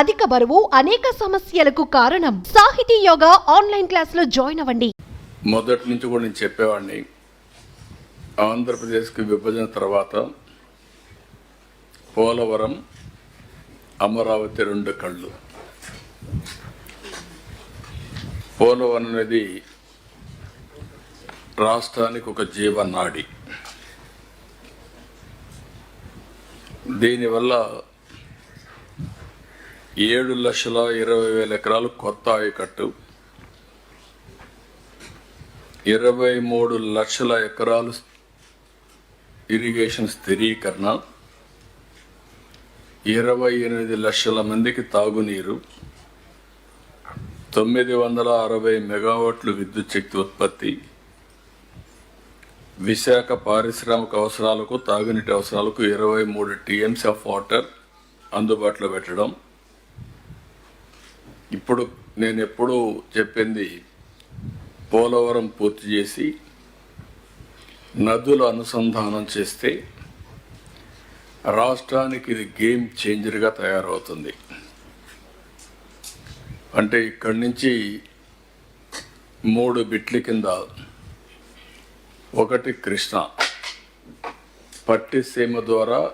అధిక బరువు అనేక సమస్యలకు కారణం. సాహితీ యోగా ఆన్లైన్ క్లాసులో జాయిన్ అవ్వండి. మొదటి నుంచి కూడా నేను చెప్పేవాడిని. ఆంధ్రప్రదేశ్కి విభజన తర్వాత పోలవరం అమరావతి రెండు కళ్ళు. పోలవరం అనేది రాష్ట్రానికి ఒక జీవనాడి. దీనివల్ల ఏడు లక్షల ఇరవై వేల ఎకరాలు కొత్త ఆయకట్టు ఇరవై మూడు లక్షల ఎకరాలు ఇరిగేషన్ స్థిరీకరణ. ఇరవై ఎనిమిది లక్షల మందికి తాగునీరు. తొమ్మిది వందల అరవై మెగావాట్లు విద్యుత్ శక్తి ఉత్పత్తి. విశాఖ పారిశ్రామిక అవసరాలకు తాగునీటి అవసరాలకు ఇరవై మూడు టీఎంసీ ఆఫ్ వాటర్ అందుబాటులో పెట్టడం. ఇప్పుడు నేను ఎప్పుడూ చెప్పింది పోలవరం పూర్తి చేసి నదుల అనుసంధానం చేస్తే రాష్ట్రానికి ఇది గేమ్ చేంజర్గా తయారవుతుంది. అంటే ఇక్కడి నుంచి మూడు బిట్ల కింద ఒకటి కృష్ణ పట్టిసీమ ద్వారా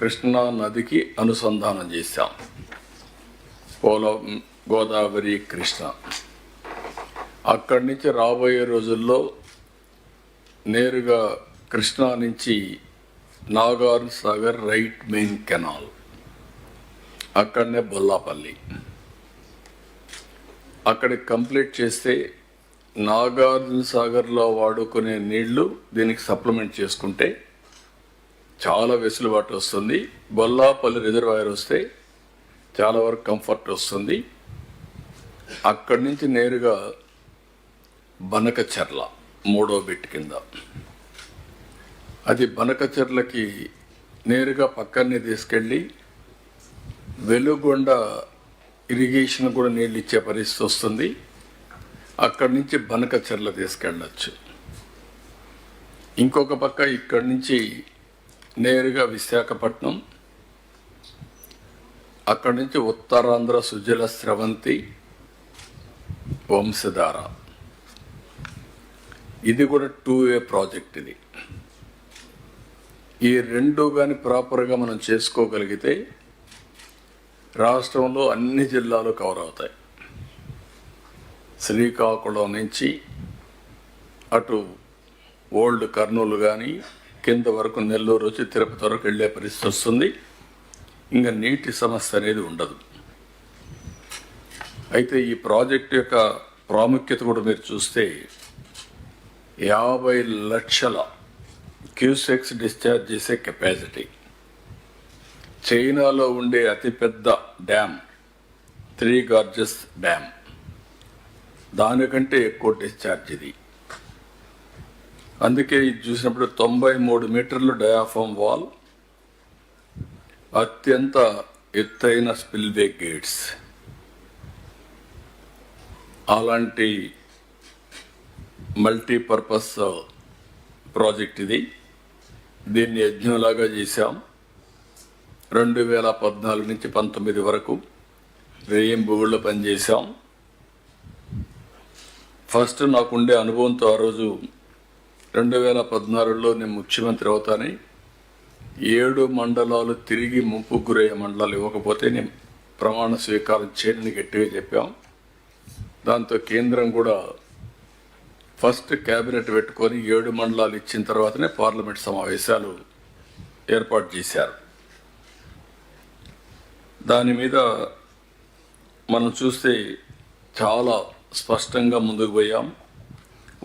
కృష్ణా నదికి అనుసంధానం చేశాం. పోలవరం గోదావరి కృష్ణ. అక్కడి నుంచి రాబోయే రోజుల్లో నేరుగా కృష్ణా నుంచి Nagarjuna Sagar right main canal. అక్కడనే బొల్లాపల్లి. అక్కడికి కంప్లీట్ చేస్తే నాగార్జున సాగర్లో వాడుకునే నీళ్ళు దీనికి సప్లిమెంట్ చేసుకుంటే చాలా వెసులుబాటు వస్తుంది. బొల్లాపల్లి రిజర్వాయర్ వస్తే చాలా వరకు కంఫర్ట్ వస్తుంది. అక్కడి నుంచి నేరుగా బనకచెర్ల మూడో బిట్ కింద. అది బనకచెర్లకి నేరుగా పక్కనే తీసుకెళ్ళి వెలుగొండ ఇరిగేషన్ కూడా నీళ్ళు ఇచ్చే పరిస్థితి వస్తుంది. అక్కడి నుంచి బనకచెర్ల తీసుకెళ్ళచ్చు. ఇంకొక పక్క ఇక్కడి నుంచి నేరుగా విశాఖపట్నం అక్కడి నుంచి ఉత్తరాంధ్ర సుజల స్రవంతి వంశధార. ఇది కూడా టూ వే ప్రాజెక్ట్ ఇది. ఈ రెండు కానీ ప్రాపర్గా మనం చేసుకోగలిగితే రాష్ట్రంలో అన్ని జిల్లాలు కవర్ అవుతాయి. శ్రీకాకుళం నుంచి అటు ఓల్డ్ కర్నూలు కానీ కింద వరకు నెల్లూరు వచ్చి తిరుపతి వరకు వెళ్ళే పరిస్థితి వస్తుంది. ఇంకా నీటి సమస్య అనేది ఉండదు. అయితే ఈ ప్రాజెక్ట్ యొక్క ప్రాముఖ్యత కూడా మీరు చూస్తే యాభై లక్షల క్యూసెక్స్ డిశ్చార్జ్ చేసే కెపాసిటీ. చైనాలో ఉండే అతిపెద్ద డ్యామ్ త్రీ గార్జెస్ డ్యామ్ దానికంటే ఎక్కువ డిశ్చార్జ్ ఇది అందుకే ఇది చూసినప్పుడు తొంభై మూడు మీటర్లు డయాఫామ్ వాల్ అత్యంత ఎత్తైన స్పిల్వే గేట్స్. అలాంటి మల్టీపర్పస్ ప్రాజెక్ట్ ఇది. దీన్ని యజ్ఞంలాగా చేశాం. రెండు వేల పద్నాలుగు నుంచి పంతొమ్మిది వరకు రేయింబుగుళ్ళు పనిచేశాం. ఫస్ట్ నాకుండే అనుభవంతో ఆ రోజు రెండు వేల పద్నాలుగులో నేను ముఖ్యమంత్రి అవుతానని ఏడు మండలాలు తిరిగి ముంపు గురయ్యే మండలాలు ఇవ్వకపోతే నేను ప్రమాణ స్వీకారం చేయని గట్టిగా చెప్పాం. దాంతో కేంద్రం కూడా ఫస్ట్ కేబినెట్ పెట్టుకొని ఏడు మండలాలు ఇచ్చిన తర్వాతనే పార్లమెంట్ సమావేశాలు ఏర్పాటు చేశారు. దాని మీద మనం చూస్తే చాలా స్పష్టంగా ముందుకు పోయాం.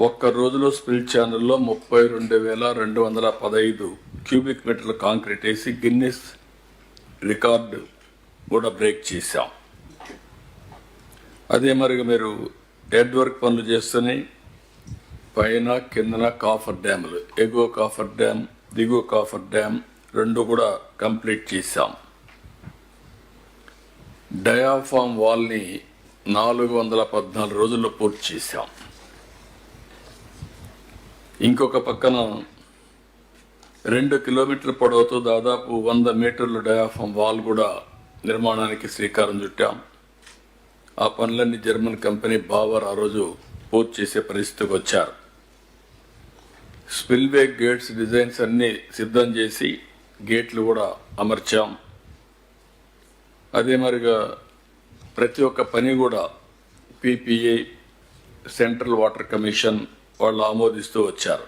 ఒక్క రోజులో స్పిల్ ఛానల్లో ముప్పై రెండు వేల రెండు వందల పదహైదు క్యూబిక్ మీటర్ల కాంక్రీట్ వేసి గిన్నెస్ రికార్డు కూడా బ్రేక్ చేశాం. అదే మరి మీరు హెడ్ వర్క్ పనులు చేస్తూనే పైన కిందన కాఫర్ డ్యాములు ఎగువ కాఫర్ డ్యామ్ దిగువ కాఫర్ డ్యామ్ రెండు కూడా కంప్లీట్ చేశాం. డయాఫామ్ వాల్ని నాలుగు వందల పద్నాలుగు రోజుల్లో పూర్తి చేశాం. ఇంకొక పక్కన రెండు కిలోమీటర్ల పొడవుతో దాదాపు వంద మీటర్ల డయాఫామ్ వాల్ కూడా నిర్మాణానికి శ్రీకారం చుట్టాం. ఆ పనులన్నీ జర్మన్ కంపెనీ బావర్ ఆ రోజు పూర్తి చేసే పరిస్థితికి వచ్చారు. స్పిల్వే గేట్స్ డిజైన్స్ అన్నీ సిద్ధం చేసి గేట్లు కూడా అమర్చాం. అదే మరిగా ప్రతి ఒక్క పని కూడా పీపీఏ సెంట్రల్ వాటర్ కమిషన్ వాళ్ళు ఆమోదిస్తూ వచ్చారు.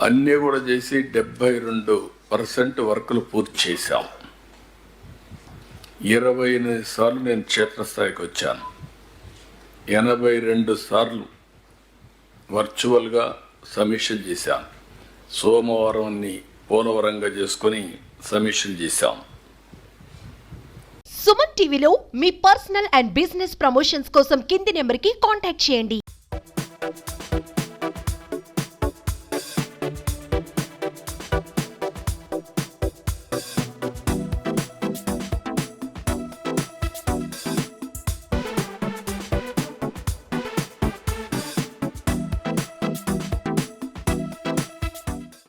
అన్నీ కూడా చేసి డెబ్బై రెండు పర్సెంట్ వర్కులు పూర్తి చేశాం. ఇరవై ఎనిమిది సార్లు నేను క్షేత్రస్థాయికి వచ్చాను. ఎనభై రెండు సార్లు వర్చువల్గా సమీక్షలు చేశాను. సోమవారాన్ని పోలవరంగా చేసుకుని సమీక్షలు చేశాం. సుమన్ టీవీలో మీ పర్సనల్ అండ్ బిజినెస్ ప్రమోషన్స్ కోసం కింది నెంబర్కి కాంటాక్ట్ చేయండి.